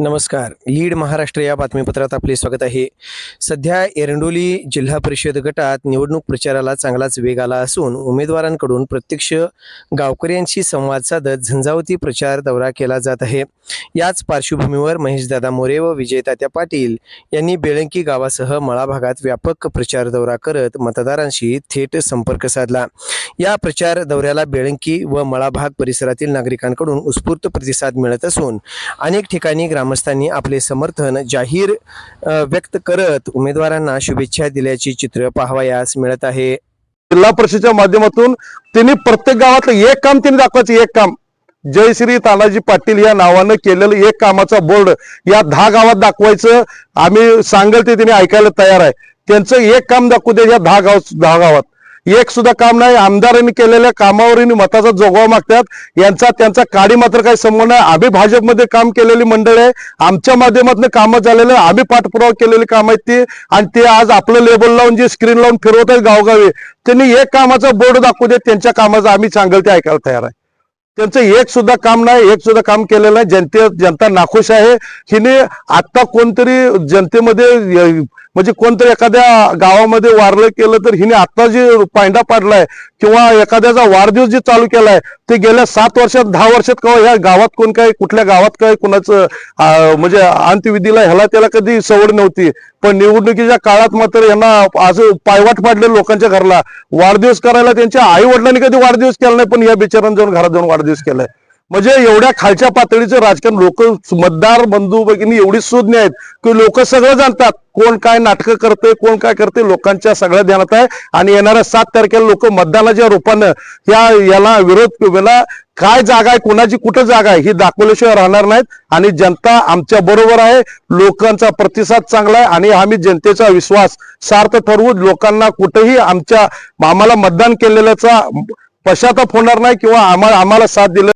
नमस्कार. लीड महाराष्ट्र या बातमीपत्रात आपले स्वागत आहे. सध्या एरंडोली जिल्हा परिषद गटात निवडणूक प्रचाराला चांगलाच वेग आला असून उमेदवारांकडून प्रत्यक्ष गावकऱ्यांशी संवाद साधत झंझावती प्रचार दौरा केला जात आहे. याच पार्श्वभूमीवर महेशदादा मोरे व विजयतात्या पाटील यांनी बेळंकी गावासह मळा भागात व्यापक प्रचार दौरा करत मतदारांशी थेट संपर्क साधला. या प्रचार दौऱ्याला बेळंकी व मळा भाग परिसरातील नागरिकांकडून उत्स्फूर्त प्रतिसाद मिळत असून अनेक ठिकाणी ग्राम ग्रामस्थांनी आपले समर्थन जाहीर व्यक्त करत उमेदवारांना शुभेच्छा दिल्याची चित्र पाहावयास मिळत आहे. जिल्हा परिषदेच्या माध्यमातून त्यांनी प्रत्येक गावातलं एक काम त्यांनी दाखवायचं एक काम. जयश्री तानाजी पाटील या नावानं केलेलं एक कामाचा बोर्ड या दहा गावात दाखवायचं. आम्ही सांगेल ते त्यांनी ऐकायला तयार आहे. त्यांचं एक काम दाखवू दे या दहा गाव दहा गावात. एक सुद्धा काम नाही. आमदारांनी केलेल्या कामावर मताचा जोगवा मागतात. यांचा त्यांचा काडी मात्र काही संबंध नाही. आम्ही भाजपमध्ये काम केलेली मंडळ आहे. आमच्या माध्यमातून कामं झालेलं आहे. आम्ही पाठपुरावा केलेली काम आहेत ती. आणि ते आज आपलं लेबल लावून जे स्क्रीन लावून फिरवत आहेत गावगावी त्यांनी एक कामाचा बोर्ड दाखवू देत. त्यांच्या कामाचं आम्ही सांगेल ते ऐकायला तयार आहे. त्यांचं एक सुद्धा काम नाही. एक सुद्धा काम केलेलं नाही. जनते जनता नाखुश आहे. हिने आता कोणतरी जनतेमध्ये म्हणजे कोणतरी एखाद्या गावामध्ये वारलं केलं तर हिने आता जे पायंडा पाडलाय किंवा एखाद्याचा वाढदिवस जे चालू केलाय ते गेल्या सात वर्षात दहा वर्षात किंवा ह्या गावात कोण काय कुठल्या गावात काय कुणाचं म्हणजे अंत्यविधीला ह्याला त्याला कधी सवड नव्हती. पण निवडणुकीच्या काळात मात्र यांना असं पायवाट पाडले लोकांच्या घरला. वाढदिवस करायला त्यांच्या आई वडिलांनी कधी वाढदिवस केला नाही पण या बिचारांना जाऊन घरात जाऊन वाढदिवस केलाय. म्हणजे एवढ्या खालच्या पातळीचं राजकारण लोक मतदार बंधू भगिनी एवढी सुज्ञ आहेत की लोक सगळं जाणतात कोण काय नाटकं करते कोण काय करते लोकांच्या सगळ्या ध्यानात आहे. आणि येणाऱ्या सात तारखेला लोक मतदानाच्या रूपानं या याला विरोध याला काय जागा आहे कोणाची कुठं जागा आहे ही दाखवल्याशिवाय राहणार नाहीत. आणि जनता आमच्या बरोबर आहे लोकांचा प्रतिसाद चांगला आहे आणि आम्ही जनतेचा विश्वास सार्थ ठरवू. लोकांना कुठेही आमच्या आम्हाला मतदान केलेल्याचा पश्चाताप होणार नाही किंवा आम्हाला आम्हाला साथ दिलं